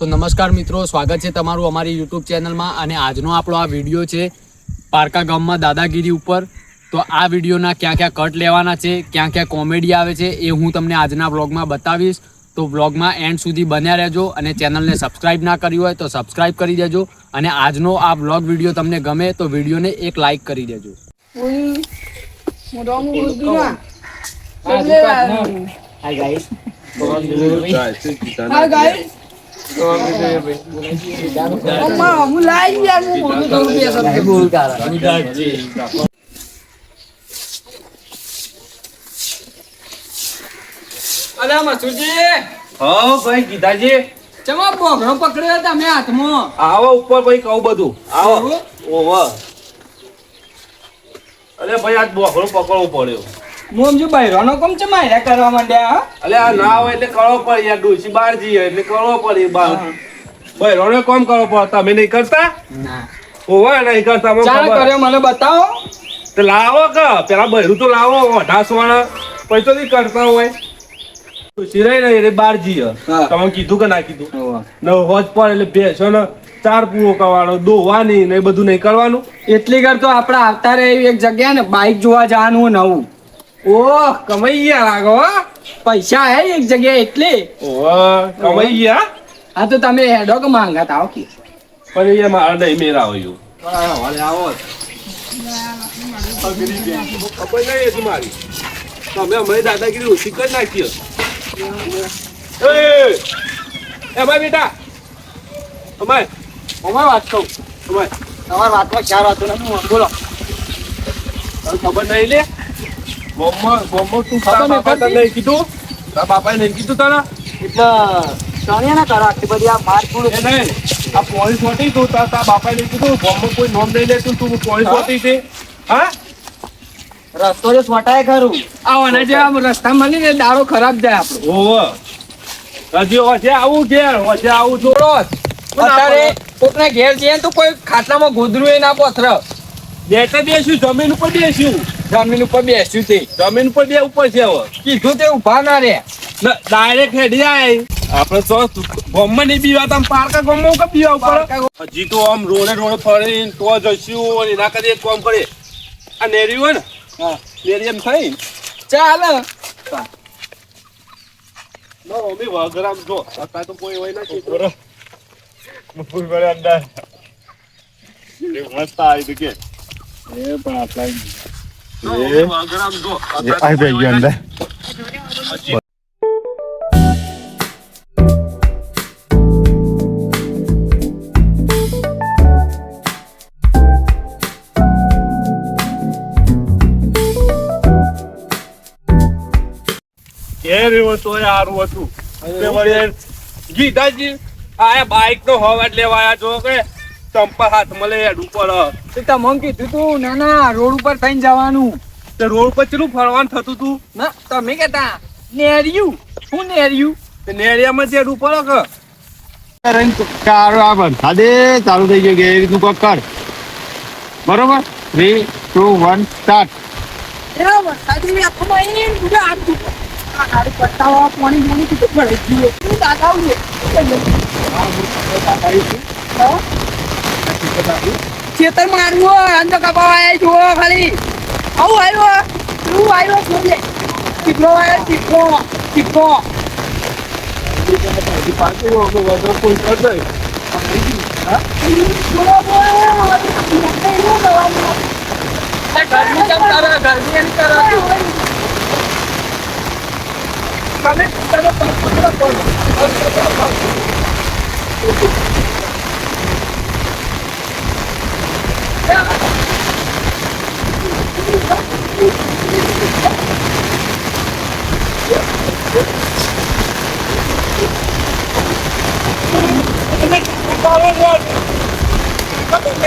તો નમસ્કાર મિત્રો સ્વાગત છે તમારું અમારી યુટ્યુબ ચેનલમાં અને આજનો આપણો આ વીડિયો છે પારકા ગામમાં દાદાગીરી ઉપર તો આ વિડીયોના ક્યાં ક્યાં કટ લેવાના છે ક્યાં ક્યાં કોમેડી આવે છે એ હું તમને આજના વ્લોગમાં બતાવીશ તો વ્લોગમાં એન્ડ સુધી બન્યા રહેજો અને ચેનલને સબસ્ક્રાઇબ ના કરી હોય તો સબસ્ક્રાઇબ કરી દેજો અને આજનો આ વ્લોગ વીડિયો તમને ગમે તો વિડીયોને એક લાઈક કરી દેજો Hi guys. હા guys. પકડ્યો તમે હાથમાં. આવો ઉપર ભાઈ કહું બધું. આવો. ઓવ અરે ભાઈ આજ બોખરો પકડવો પડ્યો. મોમજો બૈરાનો કોમ છે માર્યા કરવા માંડ્યા અલે આ ના હોય એટલે કરવો પડે યાર ડોસી બહાર જઈએ એટલે કરવો પડે બહાર. ભાઈ કોમ કરવો પડે તમે નહીં કરતા? ઓવા નહીં કરતા મને ખબર. કર્યો મને બતાવો. તો લાવો કે પેલા બહેરું તો લાવો અઢાસ વાળા પછી તો નહીં કરતા હોય. સિરાય રહી ને એટલે બાર જઈએ. તમે કીધું કે ના કીધું? ને હોજ પર એટલે બેસો ને ચાર પૂરો કરવાનો દોવાની ને બધું નહીં કરવાનું. એટલી કર તો આપણે આવતા રહે એક જગ્યા ને બાઇક જોવા જવાનું નવું. ઓહ કમાઈ ગયા લાગો પૈસા હે એક જગ્યાએ એટલે. ઓહ કમાઈ ગયા? હા તો તમે હેડો કે માંગા તાઓ કે. પણ એ મારા દઈ મેરા આવ્યું ખબર નહીં હતી મારી. તમે અમે દાદાગીરી ઓછી કરી નાખી એ! એ ભાઈ બેટા અમાય અમાર વાત કહું અમાય તમારી વાતમાં ખ્યાલ આવતો નથી બોલો ખબર નહીં લે? બોમ્બો બોમ્બો તું તારા બાપાએ કીધું? તારા બાપાએ નહીં કીધું તને એટલે તને ના કરો આટલી બધી આ માર એ નહીં આ પોલીસ હોતી તું તારા તારા બાપાએ નહીં કીધું બોમ્બો કોઈ નોમ નહીં લેતું તું પોલીસ? છે. હા? રસ્તો જે સ્વટાય ખરું. આવાના જે આમ રસ્તા મળી ને દારો ખરાબ જાય આપણો. ઓહો. હજી હશે આવું ઘેર હશે આવું છોડો. અત્યારે કોકના ઘેર જઈએ તો કોઈ ખાટલામાં ગોદરું એ ના પથર. બેઠા બેસ્યું જમીન ઉપર બેસ્યું. જમીન ઉપર બેસ્યું તે. જમીન ઉપર બે ઉપર છે હવે. કીધું તે ઊભા ના રે. ડાયરેક્ટ હેડી જાય આપણે તો ગોમમાં નહીં બીવા તમે પારકા ગોમમાં કે બીવા ઉપર? હજી તો આમ રોડે રોડે ફરીને તો જઈશું અને એના કરી એક કામ કરે આ નેરી હોય ને? હા. નેરી એમ થઈ ચાલ. મમ્મી વગરામ જો અત્યારે તો કોઈ હોય નથી મસ્ત આવી કે. એ પણ ઘેર એવો તોય હારું હતું તે વળી ગીતાજી આ બાઈક નો હવાટ લેવા આયા છો કે ચંપા હાથ મળે હેડ ઉપર. તે તમને કીધું તું. ના ના રોડ ઉપર થઈને જવાનું. તે રોડ પર ચેલું ફરવાનું થતું તું? ના તમે કેતા નેરિયું. શું નેરિયું? તે નેરિયામાં જે ઉપર કે કારો આ ચાલુ થઈ ગયો કે એ રીતનું કોક કર. બરોબર? થ્રી ટુ વન સ્ટાર્ટ ખેતર માં આવ્યો અંદર કપાવા જુઓ ખાલી આવું આવ્યો શું આવ્યો જોજે ચીકલો આવ્યો ચીકલો ચીકલો ગરમી કેમ કરે ગરમી એમ કરે તમે તમે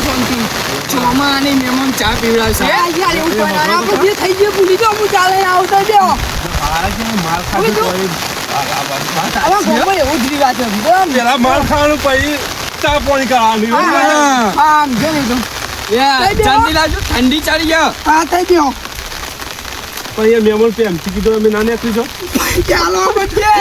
શાંતિ ચોમા અને મહેમાન ચા પીવડાવશે જે જાઓ ચાલે આવતો બેહો મારા જેવું માર ખાધું તો એ આવા ગોપો એવું જ રિવાજ છે બરાબર? પેલા માર ખાવાનું પછી ચા પાણી હા, આમ જો ને તો. ચાંદી લાવજો ઠંડી ચડી ગયા હા, થઈ ગયો. પછી એ મહેમાન પ્રેમથી કીધું અમે ના નીકળી જાઓ ચાલો બધે.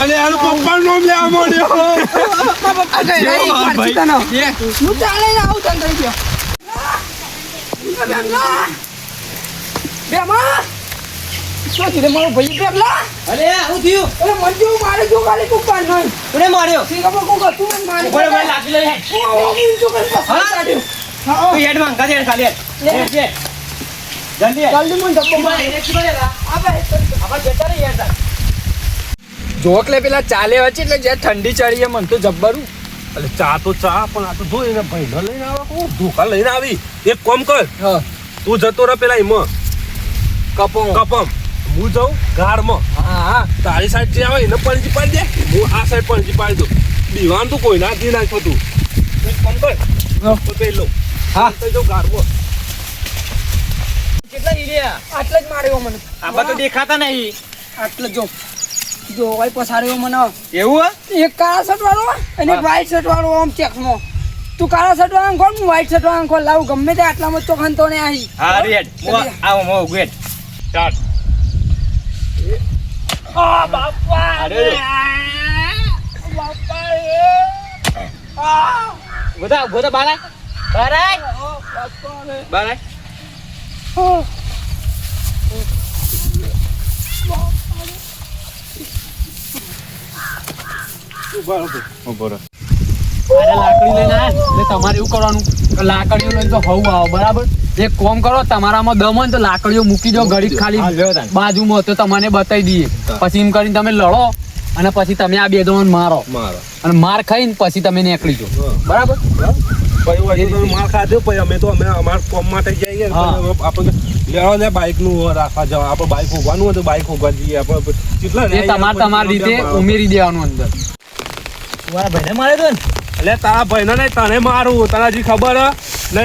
અને એનું પપ્પાનું નામ લેવા માંડ્યો પપ્પા "નહીં, પારસી તને." હું ચાલે ને આવું તને થઈ ગયો. બેમલા. બેમા. શું થયું મારો ભાઈ બેમલા? અરે હું થયું? અરે મંજુ મારે જો ખાલી કોક નહીં. કોને માર્યો? સિંગાપોર કોક હતું ને મારે. બરાબર બરાબર લાગી લઈ હું આવું આવું જો કરીને હા? કાઢ્યું. હા, તું હેડમાં ગાડી ખાલી લે. જલ્દી જલ્દી મને માર. આપણે જતા જોકલે પેલા ચાલે વચ્ચે એટલે જ્યાં ઠંડી ચડી મને તો જબ્બરું. એટલે ચા તો ચા પણ આ તો જો એને ભાઈને લઈને આવે. કોણ ધોકા લઈને આવી. એક કોમ કર. તું જતો રહે પેલા એમાં. કપમ. કપમ. હું જાઉં ગારમાં હા હા. તારી સાઈડ જે આવે એને પણજી પાડી દે. હું આ સાઈડ પણજી પાડી દઉં. દીવાન તું કોઈ ના દી નાખો તું. કામ કર. હા. તો પેલો લો હા. તો જો ગારમાં કેટલા ઈ રહ્યા? આટલે જ માર્યો મને. આમાં તો દેખાતા નહીં. આટલે જો. જો ભાઈ પસાડ્યો મને. એવું હે? એક કાળા શર્ટ વાળો અને એક. વ્હાઈટ શર્ટ વાળો આમ ચેક્સમાં તું કાળા શર્ટ વાળો ખોલ હું વ્હાઈટ શર્ટ વાળો ખોલ. લાવું ગમે તે આટલામાં તો ખંતો ને આવી હા રે હેડ. હું આ- આવો, હું ઊભું હેડ. સ્ટાર્ટ અરે રે. બધા ઊભો તો બહાર આય. બહાર આય. બહાર આય. અરે લાકડી લઈને આયા ને એટલે તમારે એવું કરવાનું. કે લાકડીઓ લઈને તો હવું આવો બરાબર? એક કોમ કરો તમારામાં દમ હોય તો લાકડીઓ મૂકી દો ઘડી ખાલી બાજુમાં તો તમને બતાવી દઈએ. પછી એમ કરીને તમે લડો અને પછી તમે આ બે દોન મારો. મારો. અને માર ખાઈને પછી તમે નીકળી જાઓ. બરાબર? માર ખાધો પછી અમે તો અમે અમારા કોમ માટે જઈએ. આપણે લેવા ને બાઇકનું રાખવા જવા. આપણે બાઇક હોગવાનું હોય તો બાઇક ઊભા જઈએ આપણે કેટલા તમારે તમારી રીતે ઉમેરી દેવાનું અંદર. મારા ભાઈને માર્યો તો? એટલે તારા ભાઈને ને તને મારું તને હજી ખબર હે? ને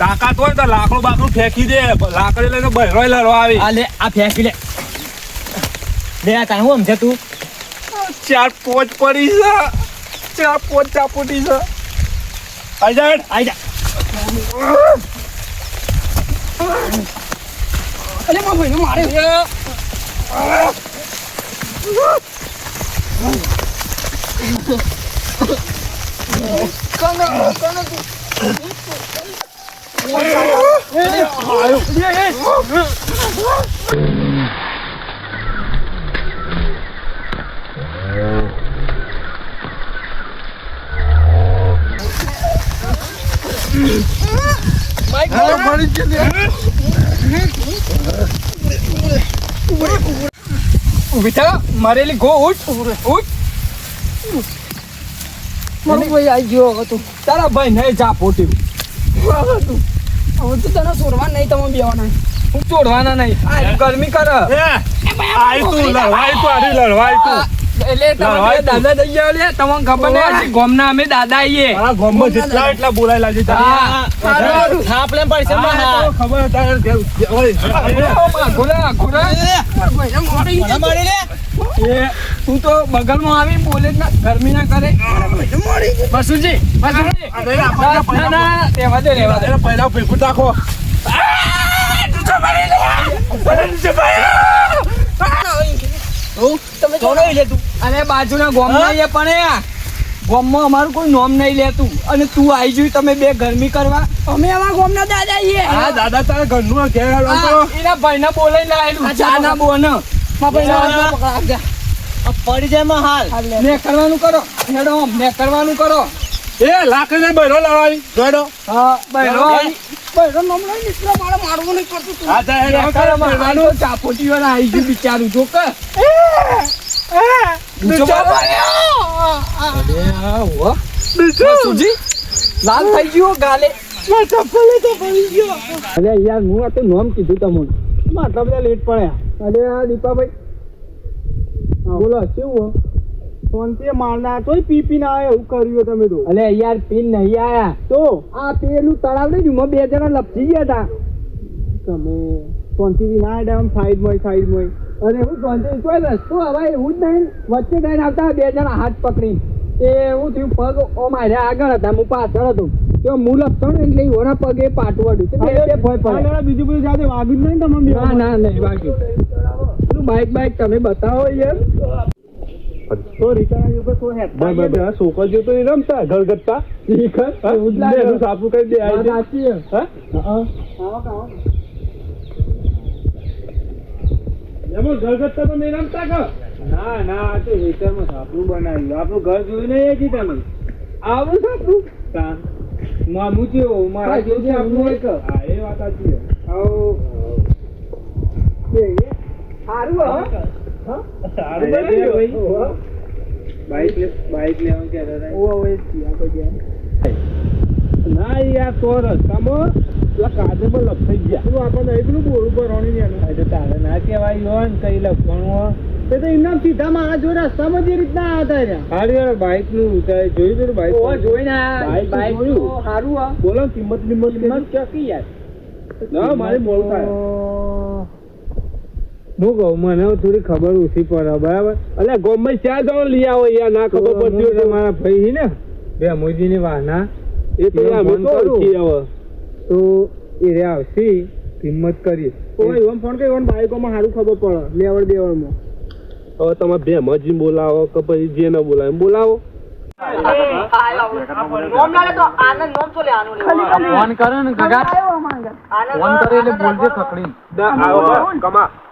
તાકાત હોય તો લાકડું બાકડું ફેંકી દે. લાકડી લઈને બહેરો લડવા આવી. આ લે આ ફેંકી લે. લે આ તાણ હું સમજે તું? ચાર પોચ પડી છે. ચાર પોચ ચાપુટી છે. આઈ જા આઈ જા. અરે મારા ભાઈને મારે. ઊભી Vita, Marelli, go out, out. મારો ભાઈ આવી ગયો હતો તારા ભાઈ નહીં જા પોટી હવે તો તને સોરવા નહીં તમે બેવાના હું તોડવાના નહીં આ ગરમી કરે એ, તું લડવા તું આરી લડવા તું એટલે તમે દાદા થઈ ગયા લે તમને ખબર નહીં ગામના અમે દાદા આઈએ તારા ગામમાં જેટલા એટલા બોલાયેલા છે હા. થાપ લેમ પડશે હા, ખબર તારે ઓય, ખોલા ખોલા મારી લે એ તું તો બગલમાં આવી બોલે ના ગરમી ના કરે. બસુજી બસુજી. આ લઈને આપણે ના ના રહેવા દે રહેવા દે. પહેલા ભેગું રાખો તમે તો નહીં લે તું અને બાજુના ગામમાં આઈએ પણ ગામમાં અમારું કોઈ નોમ નહીં લેતું. અને તું આવી જોઈ તમે બે ગરમી કરવા. અમે આવા ગોમના દાદા છીએ. હા દાદા તારા ઘરનું ઘેર એના ભાઈને બોલાઈને લાયેલું ચા ના બોન. મારા પડી જાય માં હાલ. મે કરવાનું કરો. હેડો મેં કરવાનું કરો. એ લાકડી બહેરો લડવાવી જોડો હા બહેરો. આવી. નમણો નીકળો મારે મારવું નહીં પડતું તું. હા જા કરો મારવાનું ચાપોટી ચાપોટીઓને આવી ગયું બિચારું જો કે. લાલ થઈ ગયો ગાલે. અરે યાર હું આ તો નોમ કીધું તમને. આટલા બધા લેટ પડ્યા. અરે આ દીપાભાઈ. બોલો કેવું શાંતિ મારના તોય પી પી ના એવું કર્યું તમે તો. અલે યાર પીન નહીં આયા. તો? આ પેલું તળાવ નહીં જુમો બે જણા લપસી ગયા હતા તમે શાંતિથી ના આડ્યા આમ સાઈડ મોય સાઈડ મોય. અરે હું શાંતિ કોઈ રસ્તો હવે એવું જ નહીં. વચ્ચે ગઈને આવતા બે જણા હાથ પકડી એ હું થયું પગ ઓ મારે આગળ હતા હું પાછળ હતો. તો હું લપસણ એટલે ઓરા પગે પાટવાડું બીજું બધું જાતે વાગ્યું જ નહીં તમને ના ના નહીં વાગ્યું. બાઈક બાઈક તમે બતાવો યાર તો રીટાના તો હેઠા છોકરીઓ તો રમતા ઘરગથ્થા એવું જ લાગે. સાપુ કઈ દે સાચી હા? એમાં ઘરગથ્થા તો નહીં રમતા કે? ના ના આ તો હેઠળમાં સાપડું બનાવ્યું. આપણું ઘર જોયું નહીં હજી તમે? આવું સાપડું? તા. મામું છે મારા જેવું છે આપણું કે? હા એ વાત સાચી આવો. ના યાર તો રસ્તામાં કાદરમાં લપસાઈ ગયા. તું આપણને અહીં પેલું બોર ઉપર રોણી ને. તો તારે ના કહેવાય હોય ને કઈ લખવાનું તે તો એમના સીધામાં આ જો રસ્તામાં જે રીતના આવતા રહ્યા હારી યાર બાઈક? નું જોયું પેલું બાઈક ઓ જોઈને બાઈક જોયું. સારું બોલો કિંમત કિંમત કિંમત ચોકી યાર. ના મારે મોડું થાય. હું કહું મને થોડી ખબર ઓછી પડે બરાબર? એટલે ગોમમાં ચાર જણો લઈ આવો યાર ના ખબર પડતી હોય મારા ભાઈ ને બે મોજી ની વાહના. એ તો અમે તો ઓળખી આવો તો એ રે આવશે કિંમત કરી ઓય ઓમ ફોન કરી ઓન બાઈકોમાં સારું ખબર પડે લેવડ દેવડમાં. હવે તમે બે મજી બોલાવો કે પછી જે ન બોલાવે એમ બોલાવો. ફોન કરે ને ફોન કરે એટલે બોલજે ખકડી કમા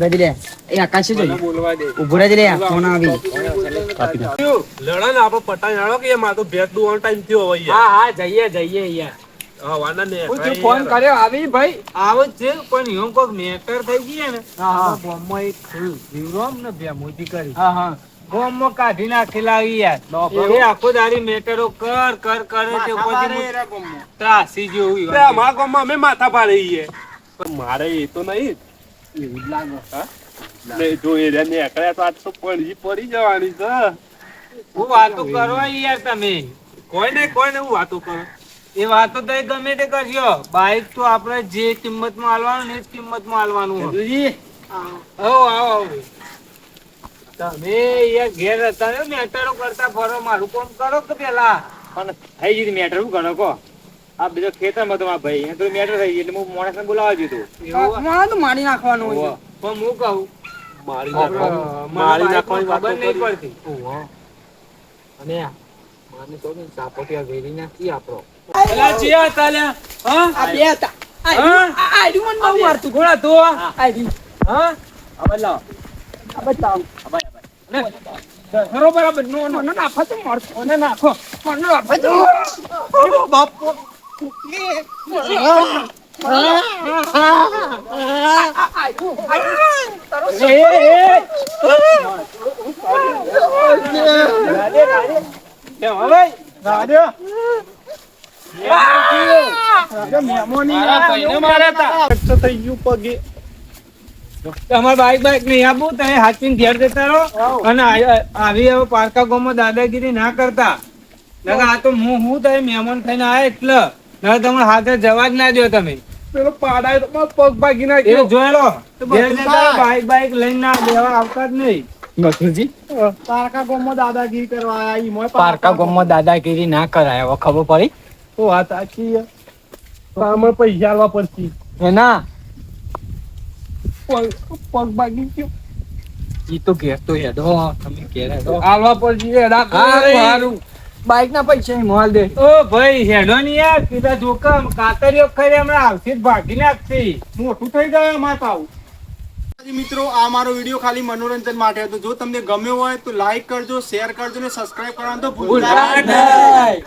હેડો ઉભરાજી એ આકાશ જોઈ ઉભરાજી લે ફોન આવી. લડા ને આપડે પટાઈ નાડો કે મારે તો ભેટ દુવાનો ટાઈમ થયો હવે યાર. હા હા જઈએ જઈએ યાર. હા વાના ને હું ફોન કર્યો આવી ભાઈ? આવો છે પણ એવું કોક મેટર થઈ ગઈ ને. હા હા. બોમ્બમાં એક જીવરોમ ને બે મોટી કરી હા હા. બોમ્બમાં કાઢી નાખેલા યાર. એ આખો દારી મેટરો કર કર કરે છે પછી ત્રાસી જેવું તે અમારા ગામમાં અમે માથા પાડી મારે એ તો નહીં. એવું જ લાગે હા જો એ રહ્યા નીકળ્યા તો આજ તો પડી પડી જવાની છે. હું વાતો કરવા યાર તમે. કોઈ ને કોઈ ને હું વાતો કરો? એ વાતો તો ગમે તે કરજો. બાઈક તો આપણે જે કિંમતમાં આલવાનું ને એ જ કિંમતમાં આલવાનું હોય. આવો આવો આવો. તમે યાર ઘેર હતા ને મેટરો કરતા ફરો. મારું કોણ કરો કે પેલા? પણ થઈ ગઈ મેટર શું ગણો કો આ બીજો ખેતરમાં હતો ભાઈ. એને તો મેટર થઈ ગઈ એટલે હું માણસને બોલાવા દીધું એવું મારે તો મારી નાખવાનું હોય. પણ હું કહું મારી મારી નાખવાની ખબર નહીં પડતી. અને મને તો ને સાપોટિયા વેરી નાખી આપણો. પેલા ચિયા હતા હા? આ બે હતા. આ હા? આ બહુ મારતું ઘોડા હતો આયરું હા? લાવો ખરો બરાબર. નો નો મને નાખો તો મારતો. નાખો. મને બાપ. તમારે બાઈક બાઈક નહીં આપવું તમે હાથીને ઘેર આવી હવે પારકા ગામમાં દાદાગીરી ના કરતા આ તો હું હું તમે મહેમાન થઈને આયા એટલે. તમારે હાથે જવા જ ના દો તમે. પેલો પાડાય તો પગ ભાગી એ નાખ્યો જોઈ લો ઘેર જતા રહો, બાઈક બાઈક લઈને ના દેવા આવતા જ નહીં. મથુરજી પારકા ગામમાં દાદાગીરી કરવા આયા ઈ મોય પારકા ગામમાં દાદાગીરી ના કરાય હવે ખબર પડી? તો વાત આખી. પૈસા આલવા પડશે. એના પગ પગ ભાગી ગયો. ઈ તો ઘેર તો હેડો તમે ઘેર હેડો. આલવા પડશે હા. સારું. બાઈક ના પૈસા મોલ દે. ઓ ભાઈ હેડો ની યાર. સીધા જોકમ કાતરીઓ ખરી હમણાં આવશે જ ભાગી નાખશે. મોટું થઈ ગયો અમાર પાઉ મિત્રો આ મારો વીડિયો ખાલી મનોરંજન માટે હતો. જો તમને ગમ્યો હોય તો લાઈક કરજો શેર કરજો ને સબસ્ક્રાઇબ કરવાનું તો ભૂલતા નહીં.